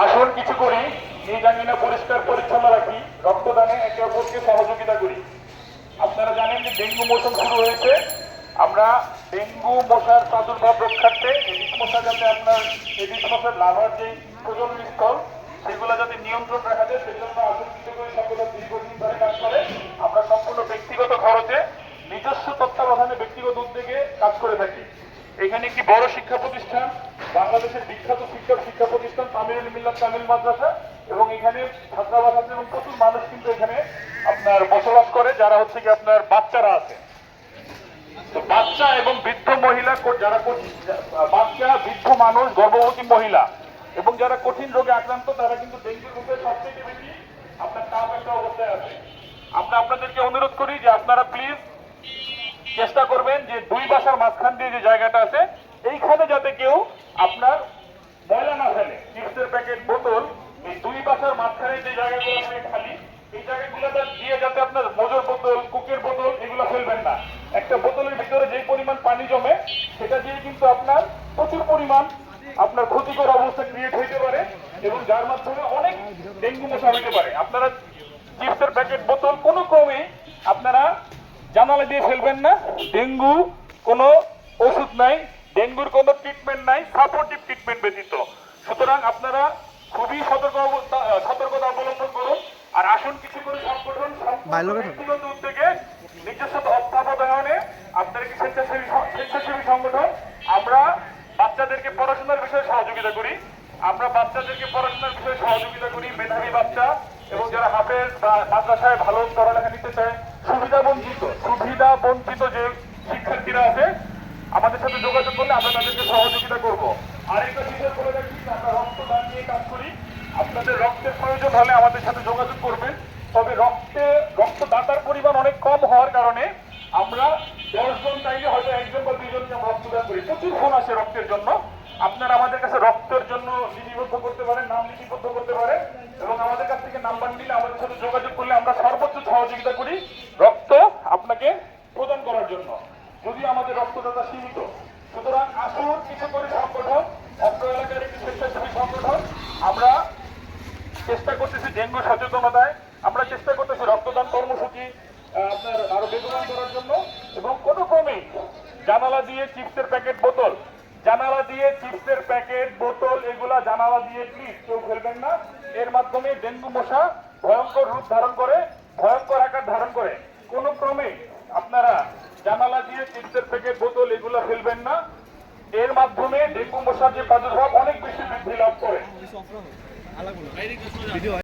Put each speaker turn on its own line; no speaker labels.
আসুন কিছু করি। নিজ আঙ্গিনা পরিষ্কার পরিচ্ছন্ন রাখি। রক্তদানে একে অপরকে সহযোগিতা করি। আপনারা জানেন যে ডেঙ্গু মৌসুম শুরু হয়েছে। আমরা ডেঙ্গু মশার প্রাদুর্ভাব রক্ষার্থে এডিস মশা যাতে আপনার এডিস মশার লাভার যে প্রজন্ম স্থল, সেগুলো যাতে নিয়ন্ত্রণ রাখা যায়, সেজন্য আসুন কিছু করে। সংগঠন দীর্ঘদিন ধরে কাজ করে। আমরা সম্পূর্ণ ব্যক্তিগত খরচে নিজস্ব তত্ত্বাবধানে ব্যক্তিগত উদ্যোগে কাজ করে থাকি। এখানে একটি বড় শিক্ষা প্রতিষ্ঠান বাংলাদেশের বিখ্যাত শিক্ষক শিক্ষা প্রতিষ্ঠান তামিল মিল্লাত তামিল মাদ্রাসা এবং এখানে ছাত্রাবাস আছে এবং প্রচুর মানুষ কিন্তু এখানে আপনার বসবাস করে, যারা হচ্ছে কি আপনার বাচ্চারা আছে। তো বাচ্চা এবং বৃদ্ধ মহিলা যারা বাচ্চা, বৃদ্ধ মানুষ, গর্ভবতী মহিলা এবং যারা কঠিন রোগে আক্রান্ত, তারা কিন্তু ডেঙ্গু রোগের সবথেকে বেশি আপনার তাপ একটা অবস্থায় আছে। আমরা আপনাদেরকে অনুরোধ করি যে আপনারা প্লিজ চেষ্টা করবেন যে দুই বাসার মাঝখান দিয়ে যে জায়গাটা আছে আপনার ময়লা না ফেলে। চিপসের প্যাকেট, বোতল, এই দুই বাসার মাঝখানে যে জায়গাগুলো আছে খালি, এই জায়গাগুলোতে দিয়ে যাতে আপনার মজুর বোতল, কুকের বোতল, এগুলো ফেলবেন না। একটা বোতলের ভিতরে যে পরিমাণ পানি জমে, সেটা দিয়ে কিন্তু আপনার প্রচুর পরিমাণ আপনার ক্ষতিকর অবস্থা ক্রিয়েট হইতে পারে এবং যার মাধ্যমে অনেক ডেঙ্গু মশা হইতে পারে। আপনারা চিপসের প্যাকেট, বোতল কোনো ক্রমে আপনারা জানালা দিয়ে ফেলবেন না। ডেঙ্গু কোনো ওষুধ নাই। ডেঙ্গুর কোনো ট্রিটমেন্ট নাই সাপোর্টিভ ট্রিটমেন্ট ব্যতীত। সুতরাং আপনারা খুবই সতর্ক সতর্কতা অবলম্বন করুন আর আসুন কিছু করে সংগঠন ব্যক্তিগত উদ্যোগে নিজস্ব তত্ত্বাবধানে আপনাদেরকে স্বেচ্ছাসেবী স্বেচ্ছাসেবী সংগঠন আমরা বাচ্চাদেরকে পড়াশোনার বিষয়ে সহযোগিতা করি। আমরা বাচ্চাদেরকে পড়াশোনার বিষয়ে সহযোগিতা করি মেধাবী বাচ্চা এবং যারা হাফেজ বা মাদ্রাসায় ভালো পড়ালেখা নিতে চায় সুবিধা বঞ্চিত সুবিধা বঞ্চিত যে শিক্ষার্থীরা আছে আমাদের সাথে যোগাযোগ করলে আমরা তাদেরকে সহযোগিতা করব। আরেকটা বিষয় বলে রাখি আমরা রক্তদান নিয়ে কাজ করি। আপনাদের রক্তের প্রয়োজন হলে আমাদের সাথে যোগাযোগ করবেন। তবে রক্তে, রক্তদাতার পরিমাণ অনেক কম হওয়ার কারণে আমরা দশজন চাইলে হয়তো একজন বা দুইজনকে রক্তদান করি। প্রচুর ফোন আসে রক্তের জন্য। আপনারা আমাদের কাছে রক্তের জন্য লিপিবদ্ধ করতে পারেন, নাম লিপিবদ্ধ করতে পারেন এবং আমাদের কাছ থেকে নাম্বার নিলে আমাদের সাথে যোগাযোগ করলে আমরা সর্বোচ্চ সহযোগিতা করি রক্ত আপনাকে প্রদান করার জন্য। যদিও আমাদের রক্তদাতা সীমিত। সুতরাং আসুন কিছু করে সংগঠন, অত্র এলাকার একটি স্বেচ্ছাসেবী সংগঠন। আমরা চেষ্টা করতেছি ডেঙ্গু সচেতনতায়। আমরা চেষ্টা করতেছি রক্তদান কর্মসূচি আপনার আরও বেগবান করার জন্য। এবং কোনো ক্রমেই জানালা দিয়ে চিপসের প্যাকেট বোতল, জানালা দিয়ে চিপসের প্যাকেট বোতল, এগুলা জানালা দিয়ে প্লিজ কেউ ফেলবেন না। এর মাধ্যমে ডেঙ্গু মশা ভয়ঙ্কর রূপ ধারণ করে, ভয়ঙ্কর আকার ধারণ করে। কোনো ক্রমে আপনারা জানালা দিয়ে চিপসের প্যাকেট বোতল এগুলো ফেলবেন না। এর মাধ্যমে ডেঙ্গু মশার যে প্রাদুর্ভাব অনেক বেশি বৃদ্ধি লাভ করে।